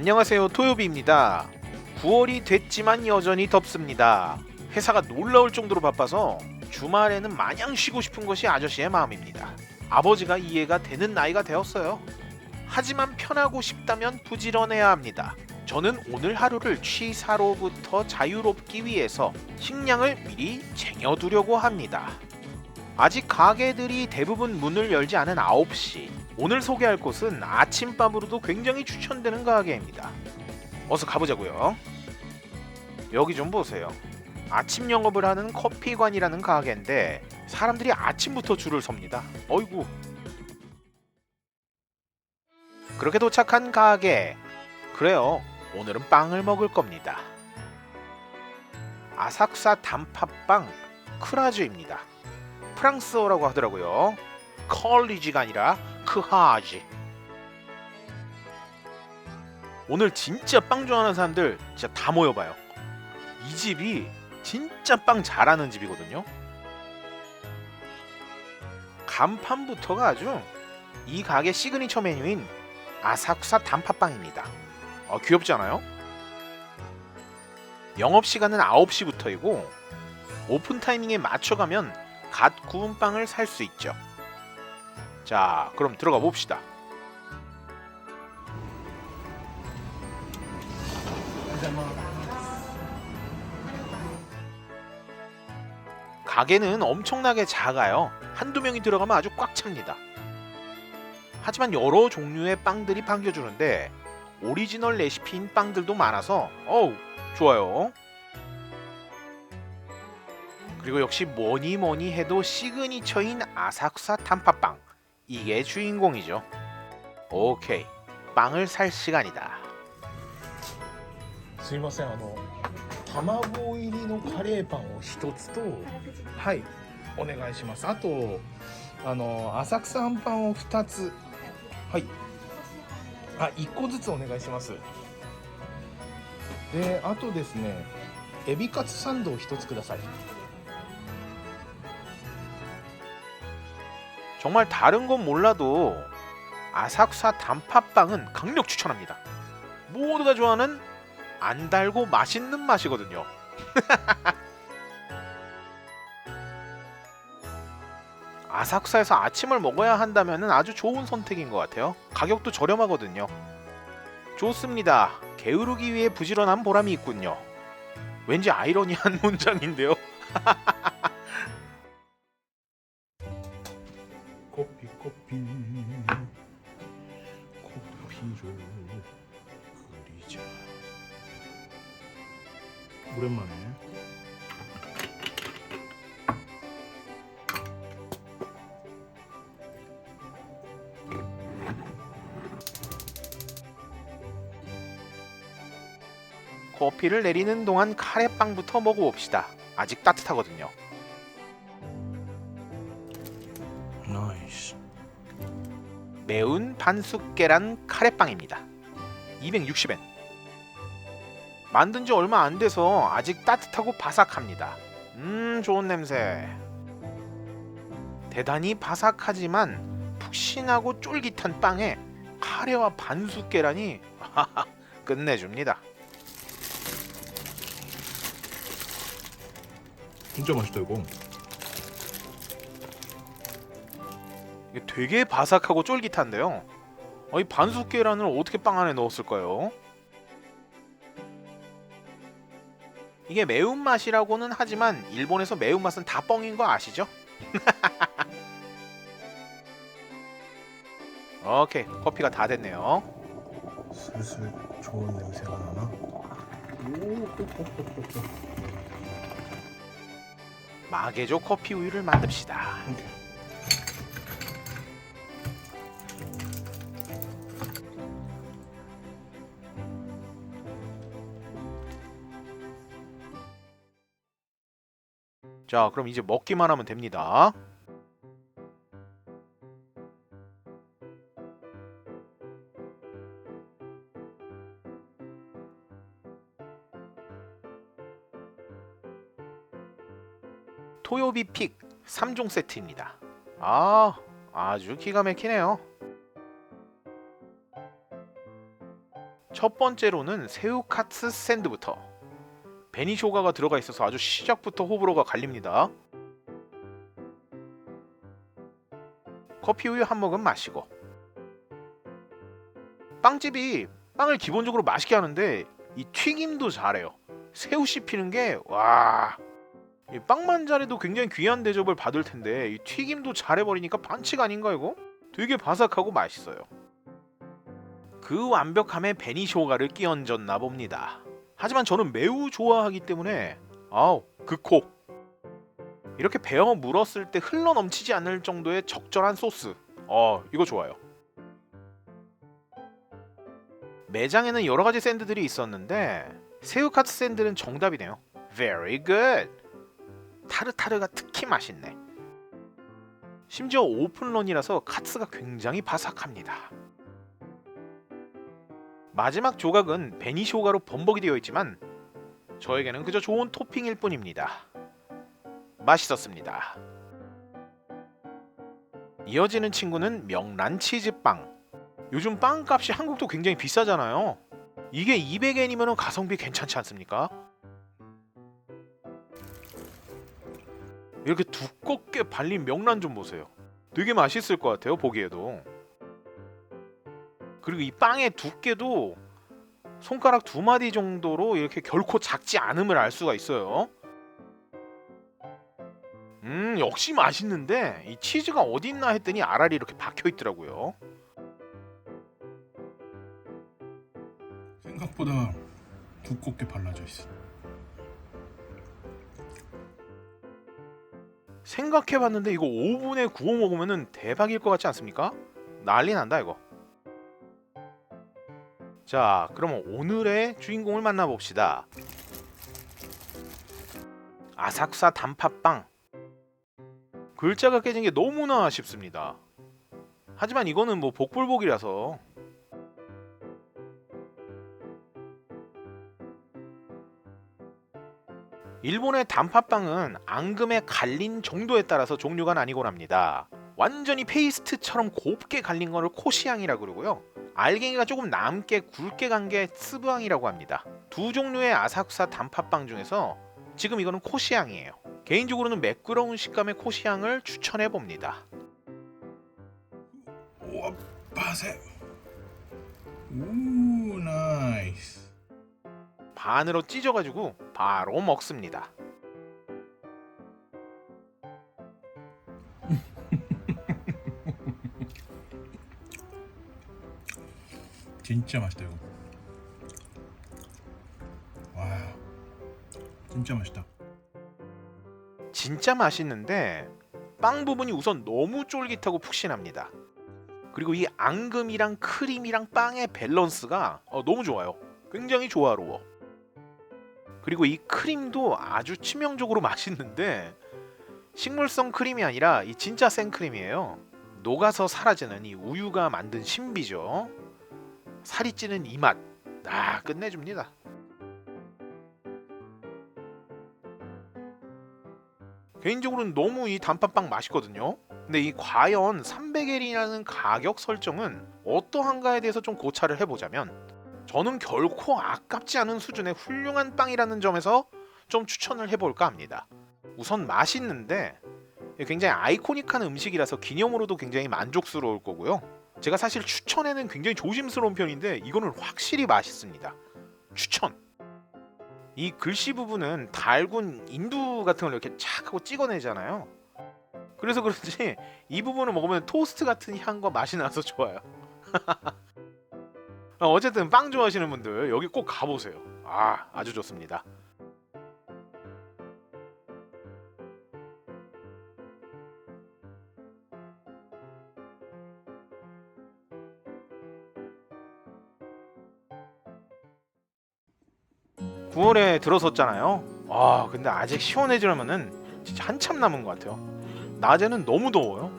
안녕하세요 토요비입니다. 9월이 됐지만 여전히 덥습니다. 회사가 놀라울 정도로 바빠서 주말에는 마냥 쉬고 싶은 것이 아저씨의 마음입니다. 아버지가 이해가 되는 나이가 되었어요. 하지만 편하고 싶다면 부지런해야 합니다. 저는 오늘 하루를 취사로부터 자유롭기 위해서 식량을 미리 쟁여두려고 합니다. 아직 가게들이 대부분 문을 열지 않은 9시 오늘 소개할 곳은 아침밥으로도 굉장히 추천되는 가게입니다. 어서 가보자고요. 여기 좀 보세요. 아침 영업을 하는 커피관이라는 가게인데 사람들이 아침부터 줄을 섭니다. 어이구. 그렇게 도착한 가게. 그래요. 오늘은 빵을 먹을 겁니다. 아삭사 단팥빵 크라즈입니다. 프랑스어라고 하더라고요. 컬리지가 아니라 크하지. 오늘 진짜 빵 좋아하는 사람들 진짜 다 모여봐요. 이 집이 진짜 빵 잘하는 집이거든요. 간판부터가 아주 이 가게 시그니처 메뉴인 아사쿠사 단팥빵입니다. 어, 귀엽지 않아요? 영업 시간은 9시부터이고 오픈 타이밍에 맞춰가면 갓 구운 빵을 살 수 있죠. 자, 그럼 들어가 봅시다. 가게는 엄청나게 작아요. 한두 명이 들어가면 아주 꽉 찹니다. 하지만 여러 종류의 빵들이 반겨주는데 오리지널 레시피인 빵들도 많아서 어우 좋아요. 그리고 역시 뭐니 뭐니 해도 시그니처인 아삭사 단팥빵 이게 주인공이죠. 오케이 빵을 살 시간이다. すいませんあの卵入りのカレーパンを一つとはいお願いしますあとあの浅草あんパンを二つはいあ一個ずつお願いしますであとですねエビカツサンドを一つください 정말 다른 건 몰라도 아삭사 단팥빵은 강력 추천합니다. 모두가 좋아하는 안 달고 맛있는 맛이거든요. 아삭사에서 아침을 먹어야 한다면 아주 좋은 선택인 것 같아요. 가격도 저렴하거든요. 좋습니다. 게으르기 위해 부지런한 보람이 있군요. 왠지 아이러니한 문장인데요. 커피 커피로 그리자 오랜만에 커피를 내리는 동안 카레빵부터 먹어봅시다. 아직 따뜻하거든요. Nice. 매운 반숙 계란 카레빵입니다. 260엔. 만든 지 얼마 안 돼서 아직 따뜻하고 바삭합니다. 음, 좋은 냄새. 대단히 바삭하지만 푹신하고 쫄깃한 빵에 카레와 반숙 계란이 끝내줍니다. 진짜 맛있다 이거 이게 되게 바삭하고 쫄깃한데요. 어, 이 반숙 계란을 어떻게 빵 안에 넣었을까요? 이게 매운맛이라고는 하지만 일본에서 매운맛은 다 뻥인 거 아시죠? 오케이 커피가 다 됐네요. 슬슬 좋은 냄새가 나나? 마개조 커피 우유를 만듭시다. 자, 그럼 이제 먹기만 하면 됩니다. 토요비 픽 3종 세트입니다. 아, 아주 기가 막히네요. 첫 번째로는 새우 카츠 샌드부터 베니쇼가가 들어가 있어서 아주 시작부터 호불호가 갈립니다. 커피 우유 한 모금 마시고 빵집이 빵을 기본적으로 맛있게 하는데 이 튀김도 잘해요. 새우 씹히는 게 와. 이 빵만 잘해도 굉장히 귀한 대접을 받을 텐데 이 튀김도 잘해버리니까 반칙 아닌가 이거? 되게 바삭하고 맛있어요. 그 완벽함에 베니쇼가를 끼얹었나 봅니다. 하지만 저는 매우 좋아하기 때문에 아우 극호. 이렇게 베어 물었을 때 흘러 넘치지 않을 정도의 적절한 소스. 어 이거 좋아요. 매장에는 여러 가지 샌드들이 있었는데 새우카츠 샌드는 정답이네요. Very good. 타르타르가 특히 맛있네. 심지어 오픈런이라서 카츠가 굉장히 바삭합니다. 마지막 조각은 베니쇼가로 범벅이 되어 있지만 저에게는 그저 좋은 토핑일 뿐입니다. 맛있었습니다. 이어지는 친구는 명란 치즈빵. 요즘 빵값이 한국도 굉장히 비싸잖아요. 이게 200엔이면 가성비 괜찮지 않습니까? 이렇게 두껍게 발린 명란 좀 보세요. 되게 맛있을 것 같아요, 보기에도. 그리고 이 빵의 두께도 손가락 두 마디 정도로 이렇게 결코 작지 않음을 알 수가 있어요. 음, 역시 맛있는데 이 치즈가 어디 있나 했더니 알알이 이렇게 박혀 있더라고요. 생각보다 두껍게 발라져 있어. 생각해봤는데 이거 오븐에 구워 먹으면 대박일 것 같지 않습니까? 난리 난다 이거. 자, 그러면 오늘의 주인공을 만나봅시다. 아삭사 단팥빵. 글자가 깨진 게 너무나 아쉽습니다. 하지만 이거는 뭐 복불복이라서 일본의 단팥빵은 앙금에 갈린 정도에 따라서 종류가 나뉘곤 합니다. 완전히 페이스트처럼 곱게 갈린 거를 코시앙이라 그러고요. 알갱이가 조금 남게 굵게 간 게 스브앙이라고 합니다. 두 종류의 아사쿠사 단팥빵 중에서 지금 이거는 코시앙이에요. 개인적으로는 매끄러운 식감의 코시앙을 추천해 봅니다. 우와, 바세. 우, 나이스. 반으로 찢어가지고 바로 먹습니다. 진짜 맛있다 이거. 와, 진짜 맛있다. 진짜 맛있는데 빵 부분이 우선 너무 쫄깃하고 푹신합니다. 그리고 이 앙금이랑 크림이랑 빵의 밸런스가 어, 너무 좋아요. 굉장히 조화로워. 그리고 이 크림도 아주 치명적으로 맛있는데 식물성 크림이 아니라 이 진짜 생크림이에요. 녹아서 사라지는 이 우유가 만든 신비죠. 살이 찌는 이 맛, 아 끝내줍니다. 개인적으로는 너무 이 단팥빵 맛있거든요. 근데 이 과연 300엔이라는 가격 설정은 어떠한가에 대해서 좀 고찰을 해보자면 저는 결코 아깝지 않은 수준의 훌륭한 빵이라는 점에서 좀 추천을 해볼까 합니다. 우선 맛있는데 굉장히 아이코닉한 음식이라서 기념으로도 굉장히 만족스러울 거고요. 제가 사실 추천에는 굉장히 조심스러운 편인데 이거는 확실히 맛있습니다. 추천. 이 글씨 부분은 달군 인두 같은 걸 이렇게 착 하고 찍어내잖아요. 그래서 그런지 이 부분을 먹으면 토스트 같은 향과 맛이 나서 좋아요. 어, 어쨌든 빵 좋아하시는 분들 여기 꼭 가보세요. 아 아주 좋습니다. 구월에 들어섰잖아요. 아 근데 아직 시원해지려면은 진짜 한참 남은 것 같아요. 낮에는 너무 더워요.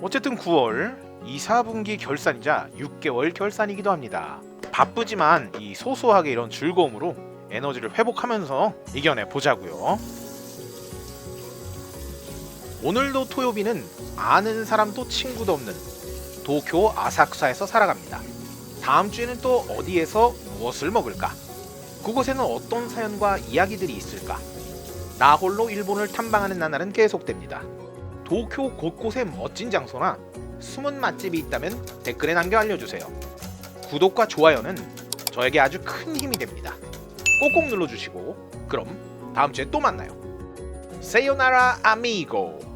어쨌든 9월 2, 4분기 결산이자 6개월 결산이기도 합니다. 바쁘지만 이 소소하게 이런 즐거움으로 에너지를 회복하면서 이겨내 보자고요. 오늘도 토요비는 아는 사람도 친구도 없는 도쿄 아사쿠사에서 살아갑니다. 다음 주에는 또 어디에서 무엇을 먹을까? 그곳에는 어떤 사연과 이야기들이 있을까? 나 홀로 일본을 탐방하는 나날은 계속됩니다. 도쿄 곳곳에 멋진 장소나 숨은 맛집이 있다면 댓글에 남겨 알려주세요. 구독과 좋아요는 저에게 아주 큰 힘이 됩니다. 꼭꼭 눌러주시고 그럼 다음 주에 또 만나요. 세요나라 아미고